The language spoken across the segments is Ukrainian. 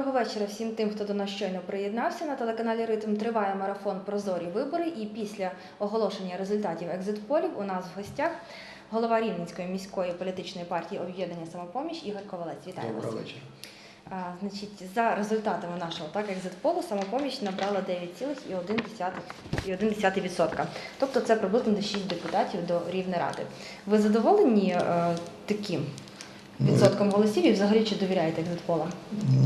Доброго вечора всім тим, хто до нас щойно приєднався. На телеканалі Ритм триває марафон Прозорі вибори. І після оголошення результатів екзит-полів у нас в гостях голова Рівненської міської політичної партії об'єднання самопоміч Ігор Ковалець. Вітаю вас. Доброго вечора. А, значить, за результатами нашого так екзит-полу самопоміч набрала 9,1%. Тобто це приблизно до 6 депутатів до Рівнеради. Ви задоволені е, таким відсотком голосів і взагалі чи довіряєте екзит-полам?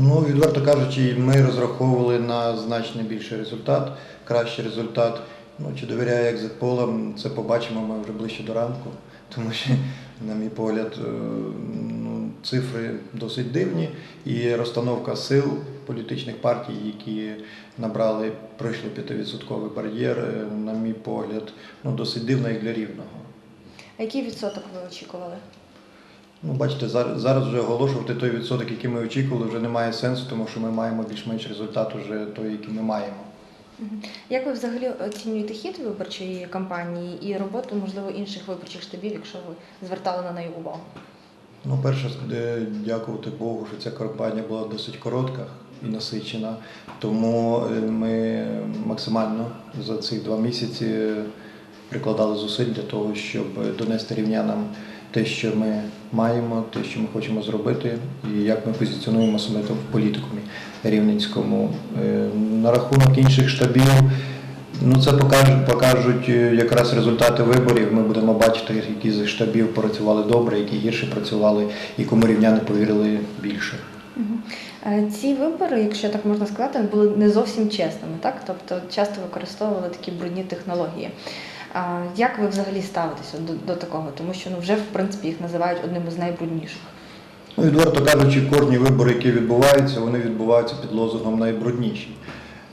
Ну, відверто кажучи, ми розраховували на значно більший результат, кращий результат. Ну, чи довіряю екзитполам, це побачимо ми вже ближче до ранку, тому що, на мій погляд, е, ну, цифри досить дивні, і розстановка сил політичних партій, які набрали, пройшли 5% бар'єр, е, на мій погляд, ну, досить дивна як для рівного. А який відсоток ви очікували? Ну, бачите, зараз, зараз вже оголошувати той відсоток, який ми очікували, вже немає сенсу, тому що ми маємо більш-менш результат уже той, який ми маємо. Як ви взагалі оцінюєте хід виборчої кампанії і роботу, можливо, інших виборчих штабів, якщо ви звертали на неї увагу? Ну, перше, е, дякувати Богу, що ця кампанія була досить коротка і насичена. Тому е, ми максимально за ці два місяці прикладали зусиль для того, щоб донести рівнянам те, що ми маємо, те, що ми хочемо зробити, і як ми позиціонуємо себе в політикумі рівненському. Е, На рахунок інших штабів. Ну, це покажуть, покажуть е, якраз результати виборів. Ми будемо бачити, які з штабів працювали добре, які гірше працювали, і кому рівняни повірили більше. Е, Ці вибори, якщо так можна сказати, були не зовсім чесними, так? Тобто часто використовували такі брудні технології. Як ви взагалі ставитеся до, до такого? Тому що ну, вже в принципі їх називають одним із найбрудніших. Ну, відверто кажучи, кожні вибори, які відбуваються, вони відбуваються під лозунгом найбрудніші.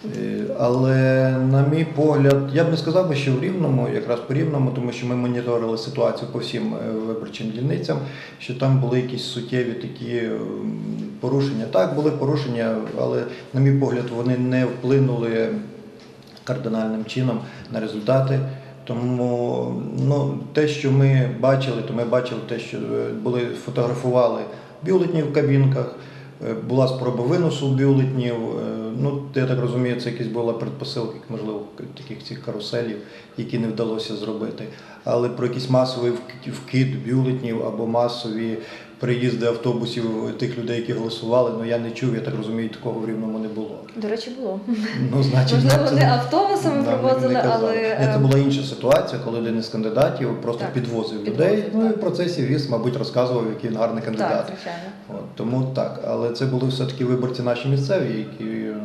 Е, Але, на мій погляд, я б не сказав би, що в Рівному, якраз по Рівному, тому що ми моніторили ситуацію по всім е, виборчим дільницям, що там були якісь суттєві такі порушення. Так, були порушення, але, на мій погляд, вони не вплинули кардинальним чином на результати. Тому ну, те, що ми бачили, то ми бачили те, що е, були, фотографували бюлетні в кабінках, е, була спроба виносу бюлетнів. е, Ну, я так розумію, це якась була предпосилка, можливо, таких цих каруселів, які не вдалося зробити. Але про якийсь масовий вкид бюлетнів або масові приїзди автобусів тих людей, які голосували, ну я не чув, я так розумію, такого в рівному не було. До речі, було. Ну, значить, Можливо, не автобусами привозили, але Ні, це е, була інша ситуація, коли один із кандидатів просто Так, підвозив підвозив, людей. Ну і в процесі віз, мабуть, розказував, який він гарний кандидат. так, звичайно. От, тому так, але це були все-таки виборці наші місцеві, які е,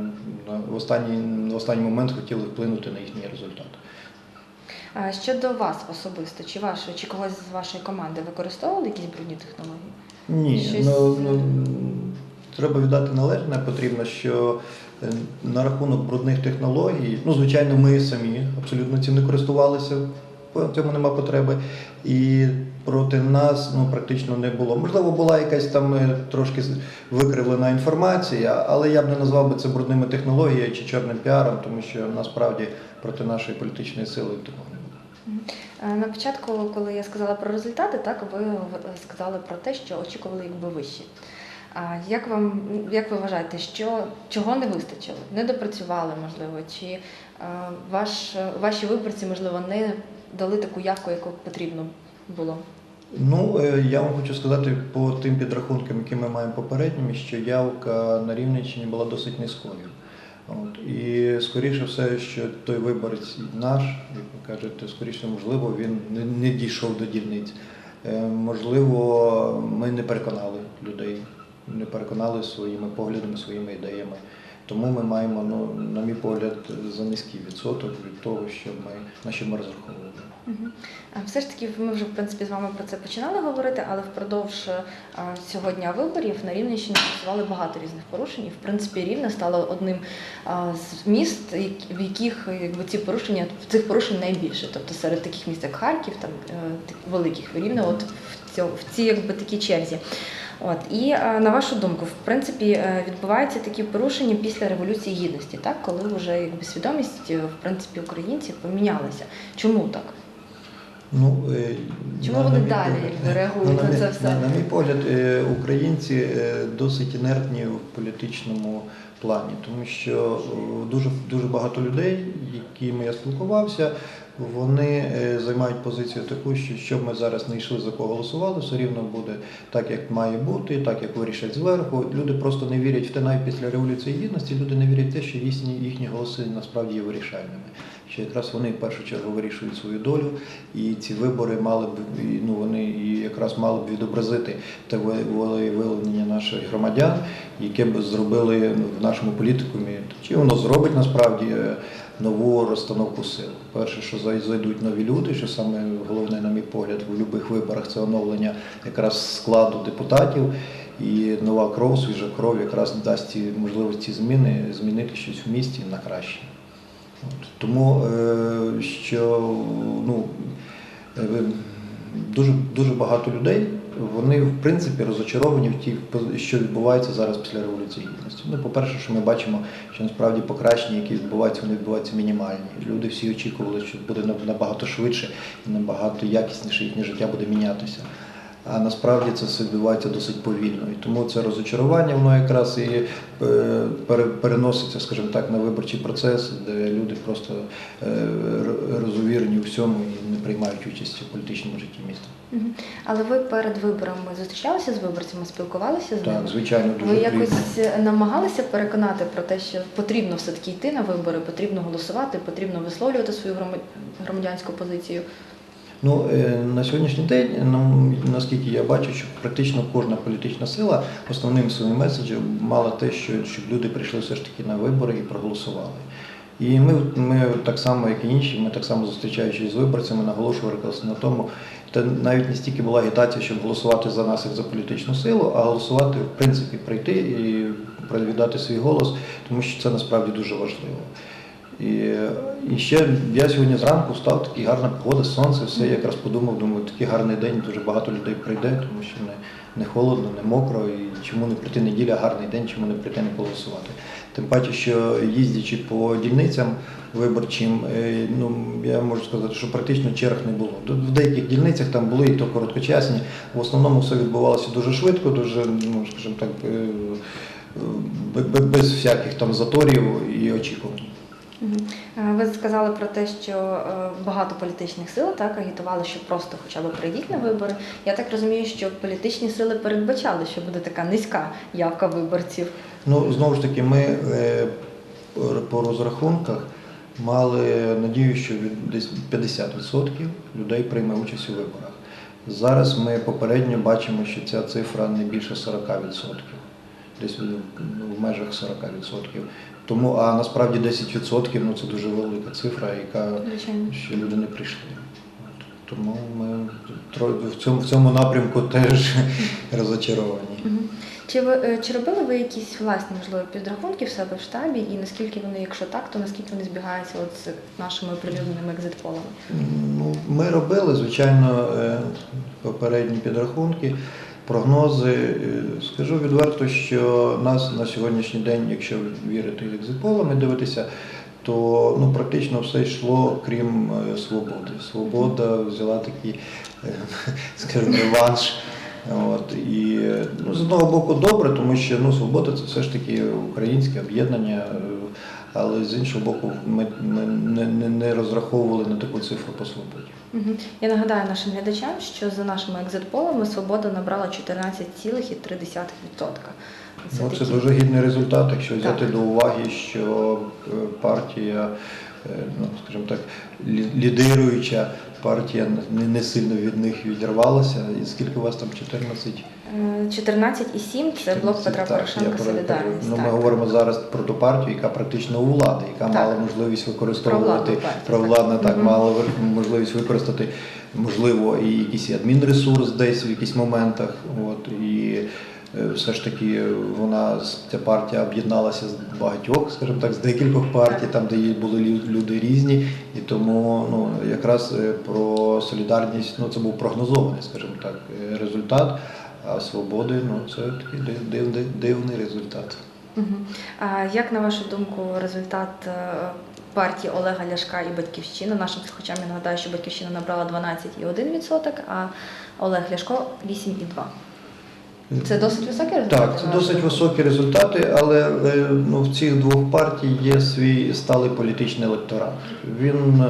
в останній, в останній момент хотіли вплинути на їхній результат. Щодо вас особисто, чи вашої, чи когось з вашої команди використовували якісь брудні технології? Ні, Щось- ну, ну, треба віддати належне. Потрібно, що е, на рахунок брудних технологій, ну, звичайно, ми самі абсолютно цим не користувалися, в цьому нема потреби. І проти нас ну, практично не було. Можливо, була якась там е, трошки викривлена інформація, але я б не назвав би це брудними технологіями чи чорним піаром, тому що насправді проти нашої політичної сили такого не було. Е, На початку, коли я сказала про результати, так ви сказали про те, що очікували якби вищі. А як вам як ви вважаєте, що чого не вистачило? Не допрацювали, можливо, чи е, ваш, ваші виборці, можливо, не дали таку явку, яку потрібно було? Ну, е, я вам хочу сказати по тим підрахункам, які ми маємо попередніми, що явка на Рівненщині була досить низькою. От. І скоріше все, що той виборець наш, як ви кажете, скоріше можливо, він не, не дійшов до дільниць. Е, Можливо, ми не переконали людей, не переконали своїми поглядами, своїми ідеями. Тому ми маємо, ну, на мій погляд, за низький відсоток від того, що ми, на що ми розраховували. А Все ж таки, ми вже в принципі з вами про це починали говорити, але впродовж цього дня виборів на Рівненщині фіксували багато різних порушень. І в принципі Рівне стало одним з міст, в яких якби ці порушення цих порушень найбільше. Тобто серед таких міст, як Харків, там е, великих Рівне, от в цьому в цій якби такій черзі. От і е, на вашу думку, в принципі, е, відбуваються такі порушення після революції гідності, так коли вже якби свідомість е, в принципі українців помінялася. Чому так? Ну, Чому на- вони на мій далі погляд- реагують на мій- це все? На, на мій погляд, українці досить інертні в політичному плані, тому що дуже, дуже багато людей, якими я спілкувався, вони е, займають позицію таку, що що б ми зараз не йшли за кого голосували, все рівно буде так, як має бути, так як вирішать зверху. Люди просто не вірять в те, навіть після революції гідності, люди не вірять в те, що їхні, їхні голоси насправді є вирішальними. Що якраз вони в першу чергу вирішують свою долю, і ці вибори мали б ну вони якраз мали б відобразити те ви- волевиявлення наших громадян, яке б зробили в нашому політикумі. Чи воно зробить насправді е, нову розстановку сил? Перше, що зайдуть нові люди, що саме головне, на мій погляд, в будь-яких виборах це оновлення якраз складу депутатів. І нова кров, свіжа кров якраз дасть ці можливості зміни, змінити щось в місті на краще. От. Тому е, що ну, е, дуже, дуже багато людей, вони в принципі розочаровані в ті, що відбувається зараз після революції гідності. Ну, по-перше, що ми бачимо, що насправді покращення, які відбуваються, вони відбуваються мінімальні. Люди всі очікували, що буде набагато швидше і набагато якісніше їхнє життя буде мінятися. А насправді це все відбувається досить повільно. І тому це розочарування, воно якраз і е, переноситься, скажімо так, на виборчий процес, де люди просто е, розувірені у всьому і не приймають участь у політичному житті міста. Але ви перед виборами зустрічалися з виборцями, спілкувалися з ними? Так, звичайно, дуже Ви плідно. якось намагалися переконати про те, що потрібно все-таки йти на вибори, потрібно голосувати, потрібно висловлювати свою громадянську позицію. Ну, е, на сьогоднішній день, наскільки я бачу, що практично кожна політична сила основним своїм меседжем мала те, що щоб люди прийшли все ж таки на вибори і проголосували. І ми, ми так само, як і інші, ми так само зустрічаючись з виборцями, наголошували на тому, та навіть не стільки була агітація, щоб голосувати за нас як за політичну силу, а голосувати, в принципі, прийти і віддати свій голос, тому що це насправді дуже важливо. І, і ще я сьогодні зранку встав, такий гарна погода, сонце, все. Я якраз подумав, думаю, такий гарний день, дуже багато людей прийде, тому що не, не холодно, не мокро. І чому не прийти неділя, гарний день, чому не прийти не голосувати. Тим паче, що їздячи по дільницям виборчим, е, ну я можу сказати, що практично черг не було. В деяких дільницях там були і то короткочасні. В основному все відбувалося дуже швидко, дуже, ну скажімо так, е, бе- бе- без всяких там заторів і очікувань. Е, Ви сказали про те, що е, багато політичних сил так агітували, що просто хоча б прийдіть на вибори. Я так розумію, що політичні сили передбачали, що буде така низька явка виборців. Ну, знову ж таки, ми е, по- по розрахунках мали надію, що десь 50% людей прийме участь у виборах. Зараз ми попередньо бачимо, що ця цифра не більше 40%, десь ну, в межах 40%. Тому, а насправді 10% ну, це дуже велика цифра, яка що люди не прийшли. Тому ми в цьому, в цьому напрямку теж розочаровані. Чи ви е, чи робили ви якісь власні можливо підрахунки в себе в штабі, і наскільки вони, якщо так, то наскільки вони збігаються от з нашими оприлюдненими екзитполами? Ну, ми робили, звичайно, е, попередні підрахунки, прогнози. Е, Скажу відверто, що нас на сьогоднішній день, якщо вірити екзитполам і дивитися, то ну, практично все йшло, крім е, свободи. Свобода взяла такий, е, скажімо, реванш. От, і ну, з одного боку добре, тому що ну, свобода це все ж таки українське об'єднання. Але з іншого боку, ми, не, не, не розраховували на таку цифру по свободі. Я нагадаю нашим глядачам, що за нашими екзитполами свобода набрала 14,3%. Ну, це такі- дуже гідний результат, якщо Так. взяти до уваги, що е, партія, ну скажімо так, лі- лідируюча партія не, сильно від них відірвалася. І скільки у вас там 14? Е, 14,7 це блок Петра Так, Порошенка Солідарність. Ну, ми так. говоримо зараз про ту партію, яка практично у влади, яка Так. мала можливість використовувати Провладну провладна, так. так, мала можливість використати, можливо, і якийсь адмінресурс десь в якихось моментах. От, і е, все ж таки вона з- ця партія об'єдналася з багатьох, скажімо так, з декількох партій, там, де були люди різні. І тому ну, якраз е, про солідарність ну, це був прогнозований, скажімо так, е, результат. А свободи ну, це такий див- дивний, дивний результат. А як на вашу думку результат е, партії Олега Ляшка і Батьківщина. Нашим слухачам я нагадаю, що Батьківщина набрала 12,1%, а Олег Ляшко 8,2%. Це досить високі результати? Так, це досить високі результати, але е, ну, в цих двох партій є свій сталий політичний електорат. Він,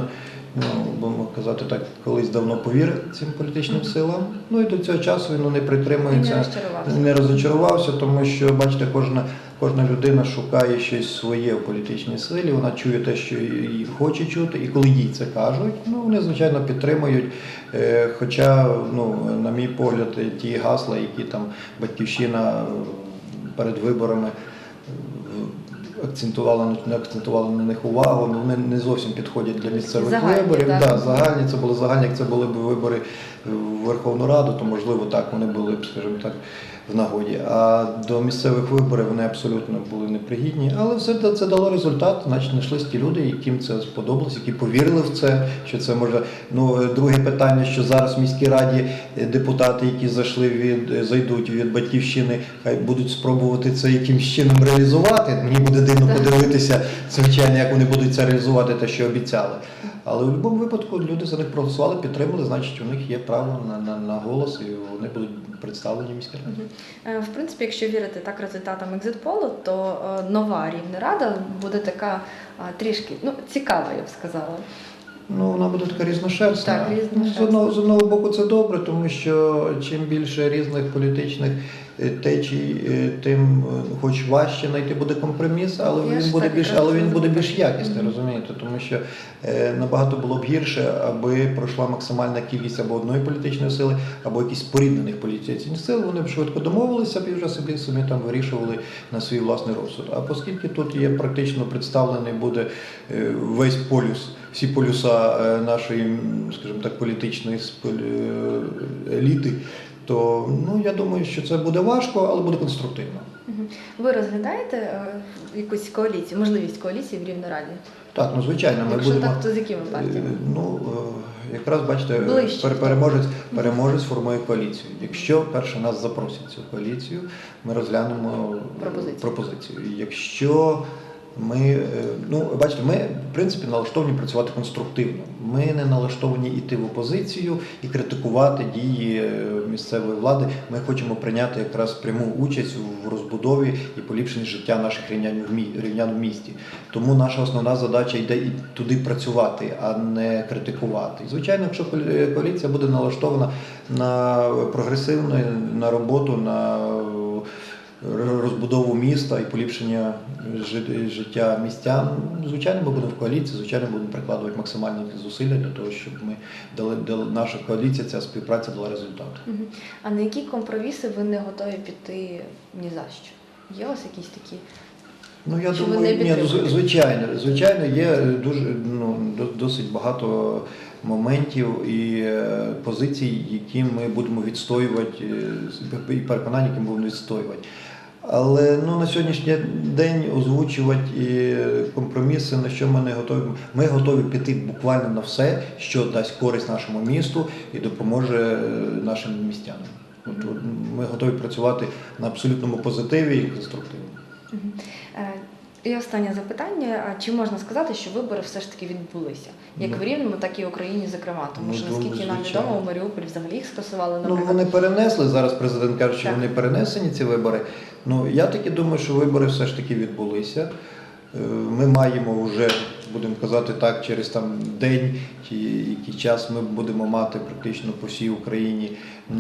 ну, будемо казати так, колись давно повірив цим політичним силам. Ну і до цього часу він ну, не І не притримується, розчарувався. не розочарувався, тому що, бачите, кожна, кожна людина шукає щось своє в політичній силі, вона чує те, що їй хоче чути, і коли їй це кажуть, ну вони звичайно підтримують. Е, Хоча, ну, на мій погляд, ті гасла, які там батьківщина е, перед виборами е, акцентувала не акцентувала на них увагу, ну, вони не зовсім підходять для місцевих Загальні, виборів. так. Да, загальні це були загальні, як це були б вибори в Верховну Раду, то можливо так вони були б, скажімо так, в нагоді. А до місцевих виборів вони абсолютно були непригідні. Але все це, дало результат. Значить, знайшлись ті люди, яким це сподобалось, які повірили в це, що це може. Ну, е, друге питання, що зараз в міській раді е, депутати, які зайшли від е, зайдуть від батьківщини, хай будуть спробувати це якимось чином реалізувати. Мені буде дивно Так. подивитися, звичайно, як вони будуть це реалізувати, те, що обіцяли. Але в будь-якому випадку люди за них проголосували, підтримали, значить, у них є право на, на, на голос, і вони будуть представлені в міській раді. Е, В принципі, якщо вірити так результатам екзитполу, то е, нова рівна рада буде така трішки ну, цікава, я б сказала. Ну, вона буде така різношерстна. Так, Ну, різношерстна. З одного, з одного боку це добре, тому що чим більше різних політичних е, течій, е, тим е, хоч важче знайти буде компроміс, але Я він буде більш, але він буде більш якісний, розумієте? Тому що е, набагато було б гірше, аби пройшла максимальна кількість або одної політичної сили, або якісь споріднених політичних сил. Вони б швидко домовилися б і вже собі самі там вирішували на свій власний розсуд. А оскільки тут є практично представлений буде е, весь полюс, всі полюса е, нашої, скажімо так, політичної е, еліти, то ну я думаю, що це буде важко, але буде конструктивно. Ви розглядаєте е, якусь коаліцію, можливість коаліції в Рівнораді? Так, ну звичайно, ми Якщо будемо. так, то з якими партіями? Е, Ну, е, якраз бачите, Ближче переможець, переможець формує коаліцію. Якщо перше нас запросять цю коаліцію, ми розглянемо Пропозицію. пропозицію. Якщо ми, е, ну, бачите, ми в принципі налаштовані працювати конструктивно. Ми не налаштовані йти в опозицію і критикувати дії е, місцевої влади. Ми хочемо прийняти якраз пряму участь в розбудові і поліпшенні життя наших рівнян в мі- в місті. Тому наша основна задача йде і туди працювати, а не критикувати. Звичайно, якщо коалі- коаліція буде налаштована на прогресивну, на роботу, на е, розбудову міста і поліпшення життя містян, звичайно, ми будемо в коаліції, звичайно, будемо прикладувати максимальні зусилля для того, щоб ми дали, дали наша коаліція, ця співпраця дала результат. А на які компроміси ви не готові піти ні за що? Є у вас якісь такі? Ну я Чи думаю, ні, ну, звичайно, звичайно, є дуже ну досить багато моментів і е, позицій, які ми будемо відстоювати, е, і переконань, які ми будемо відстоювати. Але ну на сьогоднішній день озвучувати і компроміси, на що ми не готові. Ми готові піти буквально на все, що дасть користь нашому місту і допоможе е, нашим містянам. От ми готові працювати на абсолютному позитиві і конструктиві. І останнє запитання: А чи можна сказати, що вибори все ж таки відбулися? Як Ну. в Рівному, так і в Україні, зокрема, тому Ну, що наскільки нам відомо, у Маріуполі взагалі їх скасували, Ну, вони перенесли зараз. Президент каже, що Так. вони перенесені ці вибори. Ну я таки думаю, що вибори все ж таки відбулися. Е, Ми маємо вже, будемо казати так, через там день чи який час ми будемо мати практично по всій Україні е,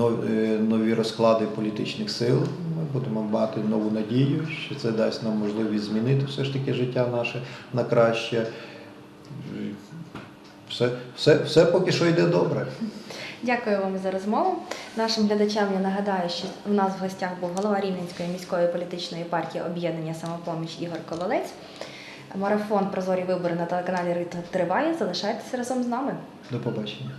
нові розклади політичних сил. Ми будемо мати нову надію, що це дасть нам можливість змінити все ж таки життя наше на краще. Все, все, все поки що йде добре. Дякую вам за розмову. Нашим глядачам я нагадаю, що у нас в гостях був голова Рівненської міської політичної партії об'єднання самопоміч Ігор Ковалець. Марафон Прозорі вибори на телеканалі Ритм триває. Залишайтеся разом з нами. До побачення.